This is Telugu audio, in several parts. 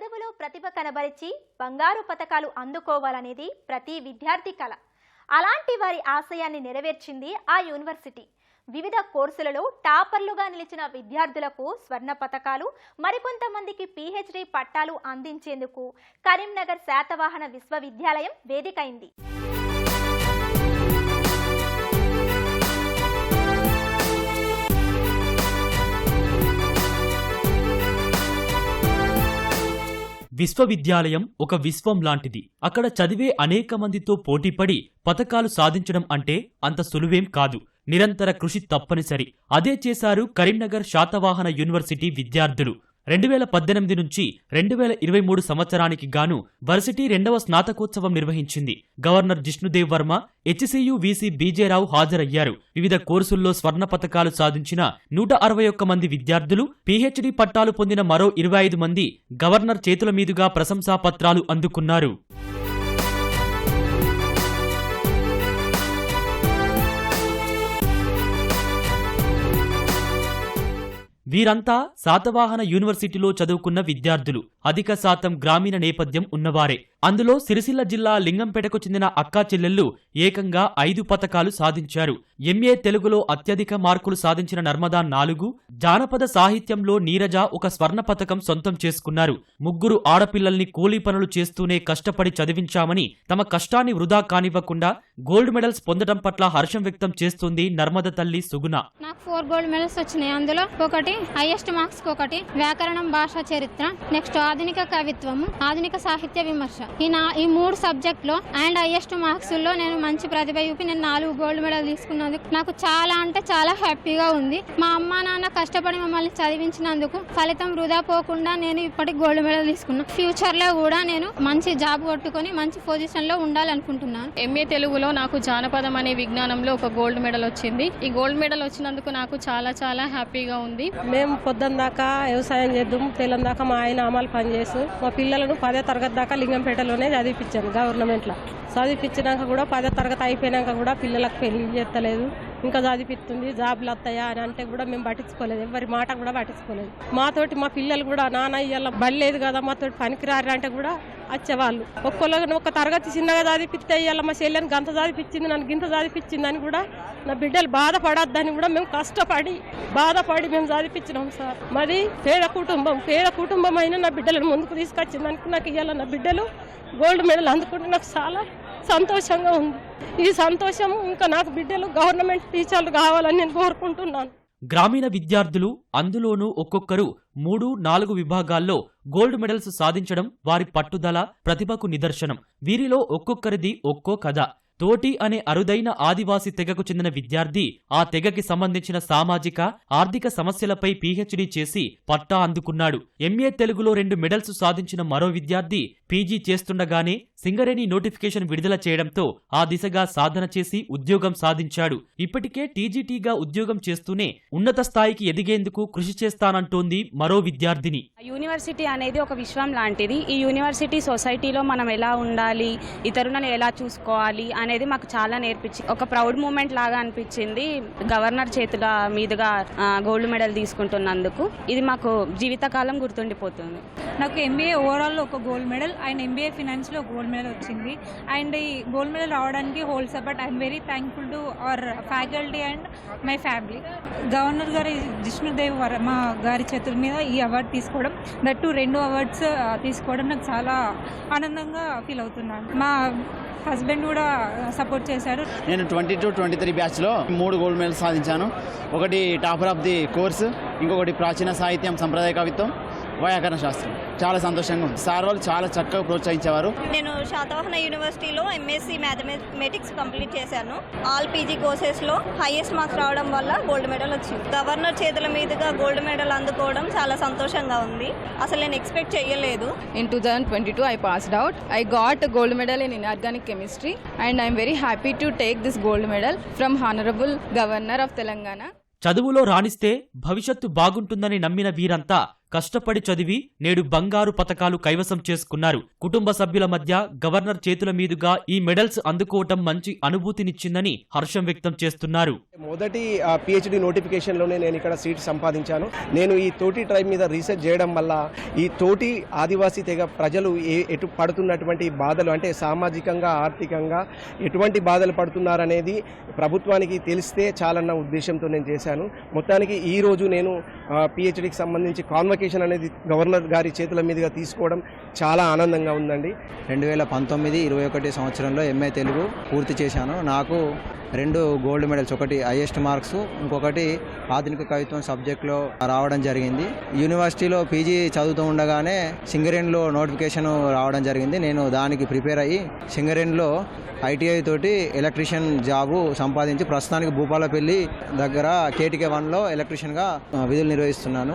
చదువులో ప్రతిభ కనబరిచి బంగారు పథకాలు అందుకోవాలనేది ప్రతి విద్యార్థి కళ అలాంటి వారి ఆశయాన్ని నెరవేర్చింది ఆ యూనివర్సిటీ. వివిధ కోర్సులలో టాపర్లుగా నిలిచిన విద్యార్థులకు స్వర్ణ పథకాలు మరికొంతమందికి పీహెచ్డీ పట్టాలు అందించేందుకు కరీంనగర్ శాతవాహన విశ్వవిద్యాలయం వేదికైంది. విశ్వవిద్యాలయం ఒక విశ్వం లాంటిది. అక్కడ చదివే అనేక మందితో పోటీపడి పథకాలు సాధించడం అంటే అంత సులువేం కాదు. నిరంతర కృషి తప్పనిసరి. అదే చేశారు కరీంనగర్ శాతవాహన యూనివర్సిటీ విద్యార్థులు. రెండు వేల పద్దెనిమిది నుంచి రెండు వేల ఇరవై మూడు సంవత్సరానికి గాను వర్సిటీ రెండవ స్నాతకోత్సవం నిర్వహించింది. Governor Jishnudev Varma HCU VC B J Rao హాజరయ్యారు. వివిధ కోర్సుల్లో స్వర్ణ పతకాలు సాధించిన నూట అరవై ఒక్క మంది విద్యార్థులు పీహెచ్డీ పట్టాలు పొందిన మరో ఇరవై ఐదు మంది గవర్నర్ చేతుల మీదుగా ప్రశంసా పత్రాలు అందుకున్నారు. వీరంతా శాతవాహన యూనివర్సిటీలో చదువుకున్న విద్యార్థులు. అధిక శాతం గ్రామీణ నేపథ్యం ఉన్నవారే. అందులో సిరిసిల్ల జిల్లా లింగంపేటకు చెందిన అక్కా చెల్లెళ్ళు ఏకంగా ఐదు పథకాలు సాధించారు. ఎంఏ తెలుగులో అత్యధిక మార్కులు సాధించిన నర్మదా నాలుగు జానపద సాహిత్యంలో నీరజ ఒక స్వర్ణ పథకం సొంతం చేసుకున్నారు. ముగ్గురు ఆడపిల్లల్ని కూలీ పనులు చేస్తూనే కష్టపడి చదివించామని తమ కష్టాన్ని వృధా కానివ్వకుండా గోల్డ్ మెడల్స్ పొందడం పట్ల హర్షం వ్యక్తం చేస్తుంది నర్మద తల్లి సుగుణ. నాకు ఫోర్ గోల్డ్ మెడల్స్ వచ్చినాయి. అందులో ఒకటి హైయెస్ట్ మార్క్స్ ఒకటి వ్యాకరణం భాషా చరిత్ర నెక్స్ట్ ఆధునిక కవిత్వము ఆధునిక సాహిత్య విమర్శ. ఈ నా ఈ మూడు సబ్జెక్ట్లో అండ్ హైయెస్ట్ మార్క్స్లో నేను మంచి ప్రతిభ చూపి నేను నాలుగు గోల్డ్ మెడల్ తీసుకున్నందుకు నాకు చాలా అంటే చాలా హ్యాపీగా ఉంది. మా అమ్మ నాన్న కష్టపడి మమ్మల్ని చదివించినందుకు ఫలితం వృధా పోకుండా నేను ఇప్పటికి గోల్డ్ మెడల్ తీసుకున్నా. ఫ్యూచర్లో కూడా నేను మంచి జాబ్ కొట్టుకొని మంచి పొజిషన్లో ఉండాలనుకుంటున్నాను. ఎంఏ తెలుగులో నాకు జానపదం అనే విజ్ఞానంలో ఒక గోల్డ్ మెడల్ వచ్చింది. ఈ గోల్డ్ మెడల్ వచ్చినందుకు నాకు చాలా చాలా హ్యాపీగా ఉంది. మేము పొద్దున్న దాకా వ్యవసాయం చేద్దాం తెల్లం దాకా మా ఆయన అమలు పనిచేస్తూ మా పిల్లలను పదో తరగతి దాకా లింగంపేటలోనే చదివిపించాను గవర్నమెంట్లో. చదివిపించినాక కూడా పదో తరగతి అయిపోయినాక కూడా పిల్లలకు పెళ్ళి చేస్తలేదు. ఇంకా చదివిస్తుంది జాబులు వస్తాయా అని అంటే కూడా మేము పట్టించుకోలేదు. ఎవరి మాట కూడా పట్టించుకోలేదు. మాతోటి మా పిల్లలు కూడా నాన్న ఇవాళ బలేదు కదా మాతోటి పనికిరారు అంటే కూడా వచ్చేవాళ్ళు. ఒక్కొక్కరు ఒక తరగతి చిన్నగా చదివిపిస్తే ఇవాళ మా చెల్లెని గంత చదివిపించింది నన్ను గింత చదివిపించింది అని కూడా నా బిడ్డలు బాధపడొద్దని కూడా మేము కష్టపడి బాధపడి మేము చదివిపించినాం సార్. మాది పేద కుటుంబం పేద కుటుంబం అయినా నా బిడ్డలను ముందుకు తీసుకొచ్చింది నాకు ఇవాళ నా బిడ్డలు గోల్డ్ మెడల్ అందుకుంటే నాకు చాలా సంతోషంగా ఉంది. ఈ సంతోషం ఇంకా నాకు బిడ్డలు గవర్నమెంట్ టీచర్లు కావాలని నేను కోరుకుంటున్నాను. గ్రామీణ విద్యార్థులు అందులోనూ ఒక్కొక్కరు మూడు నాలుగు విభాగాల్లో గోల్డ్ మెడల్స్ సాధించడం వారి పట్టుదల ప్రతిభకు నిదర్శనం. వీరిలో ఒక్కొక్కరిది ఒక్కో కథ. తోటి అనే అరుదైన ఆదివాసీ తెగకు చెందిన విద్యార్థి ఆ తెగకి సంబంధించిన సామాజిక ఆర్థిక సమస్యలపై పీహెచ్డీ చేసి పట్టా అందుకున్నాడు. ఎంఏ తెలుగులో రెండు మెడల్స్ సాధించిన మరో విద్యార్థి పీజీ చేస్తుండగానే సింగరేణి నోటిఫికేషన్ విడుదల చేయడంతో ఆ దిశగా సాధన చేసి ఉద్యోగం సాధించాడు. ఇప్పటికే టీజీటీగా ఉద్యోగం చేస్తూనే ఉన్నత స్థాయికి ఎదిగేందుకు కృషి చేస్తానంటోంది మరో విద్యార్థిని. యూనివర్సిటీ అనేది ఒక విశ్వం లాంటిది. ఈ యూనివర్సిటీ సొసైటీలో మనం ఎలా ఉండాలి ఇతరులను ఎలా చూసుకోవాలి అనేది మాకు చాలా నేర్పించి ఒక ప్రౌడ్ మూమెంట్ లాగా అనిపించింది గవర్నర్ చేతుల మీదుగా గోల్డ్ మెడల్ తీసుకుంటున్నందుకు. ఇది మాకు జీవితకాలం గుర్తుండిపోతుంది. నాకు ఎంబీఏ ఓవరాల్లో ఒక గోల్డ్ మెడల్ అండ్ ఎంబీఏ ఫినాన్స్లో గోల్డ్ మెడల్ వచ్చింది. అండ్ ఈ గోల్డ్ మెడల్ రావడానికి whole support I'm very thankful to our faculty and my family governor గారి జిష్ణుదేవ్ వర్మ గారి చేతుల మీద ఈ అవార్డు తీసుకోవడం దట్టు రెండు అవార్డ్స్ తీసుకోవడం నాకు చాలా ఆనందంగా ఫీల్ అవుతున్నాను. మా హస్బెండ్ కూడా సపోర్ట్ చేశారు. నేను ట్వంటీ టు ట్వంటీ త్రీ బ్యాచ్లో మూడు గోల్డ్ మెడల్స్ సాధించాను. ఒకటి టాపర్ ఆఫ్ ది కోర్స్ ఇంకొకటి ప్రాచీన సాహిత్యం సంప్రదాయ కవిత్వం వ్యాకరణ శాస్త్రం. చాలా సంతోషంగా ఉంది. సార్ వాళ్ళు చాలా చక్కగా ప్రోత్సహించేవారు. నేను శాతవాహన యూనివర్సిటీలో ఎంఎస్సి మ్యాథమెటిక్స్ కంప్లీట్ చేశాను. ఆల్ పీజీ కోర్సెస్లో హైయెస్ట్ మార్క్స్ రావడం వల్ల గోల్డ్ మెడల్ వచ్చింది. గవర్నర్ చేతుల మీదుగా గోల్డ్ మెడల్ అందుకోవడం చాలా సంతోషంగా ఉంది. అసలు నేను ఎక్స్పెక్ట్ చేయలేదు. In 2022, I passed out. I got a gold medal in inorganic chemistry, and I'm very happy to take this gold medal from Honorable Governor of Telangana. చదువులో రాణిస్తే భవిష్యత్తు బాగుంటుందని నమ్మిన వీరంతా కష్టపడి చదివి నేడు బంగారు పతకాలు కైవసం చేసుకున్నారు. కుటుంబ సభ్యుల మధ్య గవర్నర్ చేతుల మీదుగా ఈ మెడల్స్ అందుకోవటం మంచి అనుభూతినిచ్చిందని హర్షం వ్యక్తం చేస్తున్నారు. మొదటి పిహెచ్డి నోటిఫికేషన్లోనే నేను ఇక్కడ సీట్ సంపాదించాను. నేను ఈ తోటి ట్రైబ్ మీద రీసెర్చ్ చేయడం వల్ల ఈ తోటి ఆదివాసీ తెగ ప్రజలు ఏ ఎటు పడుతున్నటువంటి బాధలు అంటే సామాజికంగా ఆర్థికంగా ఎటువంటి బాధలు పడుతున్నారనేది ప్రభుత్వానికి తెలిస్తే చాలన్న ఉద్దేశంతో నేను చేశాను. మొత్తానికి ఈ రోజు నేను పిహెచ్డికి సంబంధించి అప్లికేషన్ అనేది గవర్నర్ గారి చేతుల మీదుగా తీసుకోవడం చాలా ఆనందంగా ఉందండి. రెండు వేల పంతొమ్మిది ఇరవై ఒకటి సంవత్సరంలో ఎంఏ తెలుగు పూర్తి చేశాను. నాకు రెండు గోల్డ్ మెడల్స్ ఒకటి హైయెస్ట్ మార్క్స్ ఇంకొకటి ఆధునిక కవిత్వం సబ్జెక్ట్లో రావడం జరిగింది. యూనివర్సిటీలో పీజీ చదువుతూ ఉండగానే సింగరేణిలో నోటిఫికేషన్ రావడం జరిగింది. నేను దానికి ప్రిపేర్ అయ్యి సింగరేణిలో ఐటీఐ తోటి ఎలక్ట్రీషియన్ జాబు సంపాదించి ప్రస్తుతానికి భూపాలపల్లి దగ్గర కేటీకే వన్లో ఎలక్ట్రీషియన్గా విధులు నిర్వహిస్తున్నాను.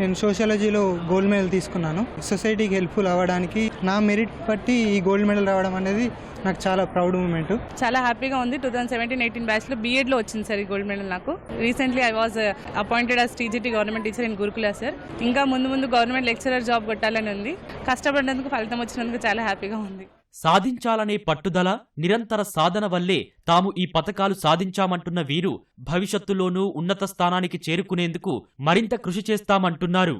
నేను సోషాలజీలో గోల్డ్ మెడల్ తీసుకున్నాను. సొసైటీకి హెల్ప్ఫుల్ అవ్వడానికి నా మెరిట్ బట్టి ఈ గోల్డ్ మెడల్ రావడం అనేది నాకు చాలా ప్రౌడ్ మూమెంట్. చాలా హ్యాపీగా ఉంది. టూ థౌసండ్ సెవెంటీన్ ఎయిటీన్ బ్యాచ్లో బీఎడ్లో వచ్చింది సార్ ఈ గోల్డ్ మెడల్ నాకు. Recently I was appointed as TGT government teacher in Gurukula sir ఇంకా ముందు ముందు గవర్నమెంట్ లెక్చరర్ జాబ్ కొట్టాలని ఉంది. కష్టపడినందుకు ఫలితం వచ్చినందుకు చాలా హ్యాపీగా ఉంది. సాధించాలనే పట్టుదల నిరంతర సాధన వల్లే తాము ఈ పథకాలు సాధించామంటున్న వీరు భవిష్యత్తులోనూ ఉన్నత స్థానానికి చేరుకునేందుకు మరింత కృషి చేస్తామంటున్నారు.